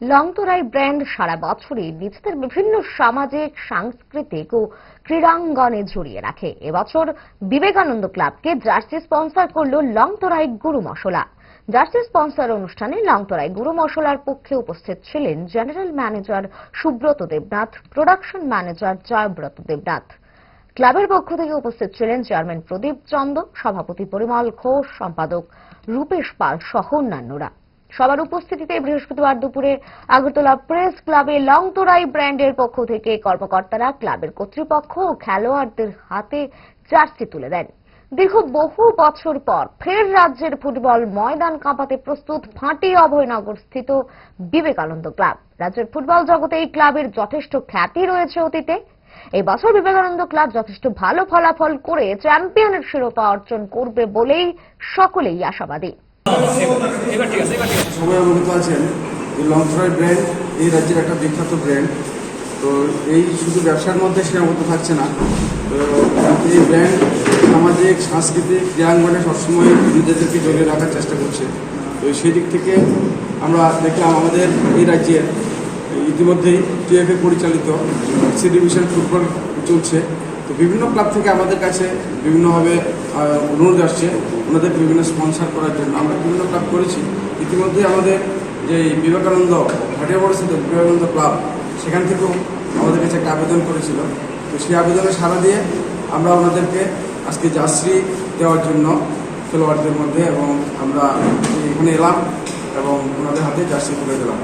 লংতরাই brand সারা বছরই নিজেদের বিভিন্ন সামাজিক, সাংস্কৃতিক ও ক্রীড়াঙ্গনে জড়িয়ে রাখে। এবছর বিবেকানন্দ ক্লাবকে জার্সি স্পন্সর করল লংতরাই গুরু মশলা। জার্সি স্পন্সর অনুষ্ঠানে লংতরাই গুরু মশলার পক্ষে উপস্থিত ছিলেন general manager Subrata Debnath, production manager Joybrata Debnath. ক্লাবের পক্ষ থেকে উপস্থিত ছিলেন চেয়ারম্যান প্রদীপ চন্দ, সভাপতি পরিমল ঘোষ, সম্পাদক রূপেশ পাল সহ অন্যান্যরা। সবার উপস্থিতিতে বৃহস্পতিবার দুপুরে আগরতলা প্রেস ক্লাবে লংতরাই ব্র্যান্ডের পক্ষ থেকে কর্মকর্তারা ক্লাবের কর্তৃপক্ষ ও খেলোয়াড়দের হাতে জার্সি তুলে দেন। দীর্ঘ বহু বছর পর ফের রাজ্যের ফুটবল ময়দান কাঁপাতে প্রস্তুত ফাঁটি অভয়নগর স্থিত বিবেকানন্দ ক্লাব। রাজ্যের ফুটবল জগতে এই ক্লাবের যথেষ্ট খ্যাতি রয়েছে অতীতে। এই বছর বিবেকানন্দ ক্লাব যথেষ্ট ভালো ফলাফল করে চ্যাম্পিয়নের শিরোপা অর্জন করবে বলেই সকলেই আশাবাদী। সবাই অবগত আছেন যে লংথরাই ব্র্যান্ড, এই রাজ্যের একটা বিখ্যাত ব্র্যান্ড। তো এই শুধু ব্যবসার মধ্যে সীমাবদ্ধ থাকছে না। তো এই ব্র্যান্ড সামাজিক, সাংস্কৃতিক, ক্রীড়াঙ্গনে সবসময় নিজেদেরকে জড়িয়ে রাখার চেষ্টা করছে। তো সেই দিক থেকে আমরা দেখলাম আমাদের এই রাজ্যের ইতিমধ্যেই টিএফএ পরিচালিত সি ডিভিশন ফুটবল চলছে। তো বিভিন্ন ক্লাব থেকে আমাদের কাছে বিভিন্নভাবে অনুরোধ আসছে ওনাদের বিভিন্ন স্পন্সর করার জন্য। আমরা বিভিন্ন ক্লাব করেছি। ইতিমধ্যে আমাদের যে বিবেকানন্দ ভাটিয়া পরিস্থিত বিবেকানন্দ ক্লাব, সেখান থেকেও আমাদের কাছে একটা আবেদন করেছিল। তো সেই আবেদনে সাড়া দিয়ে আমরা ওনাদেরকে আজকে জার্সি দেওয়ার জন্য খেলোয়াড়দের মধ্যে এবং আমরা এখানে এলাম এবং ওনাদের হাতে জার্সি তুলে দিলাম।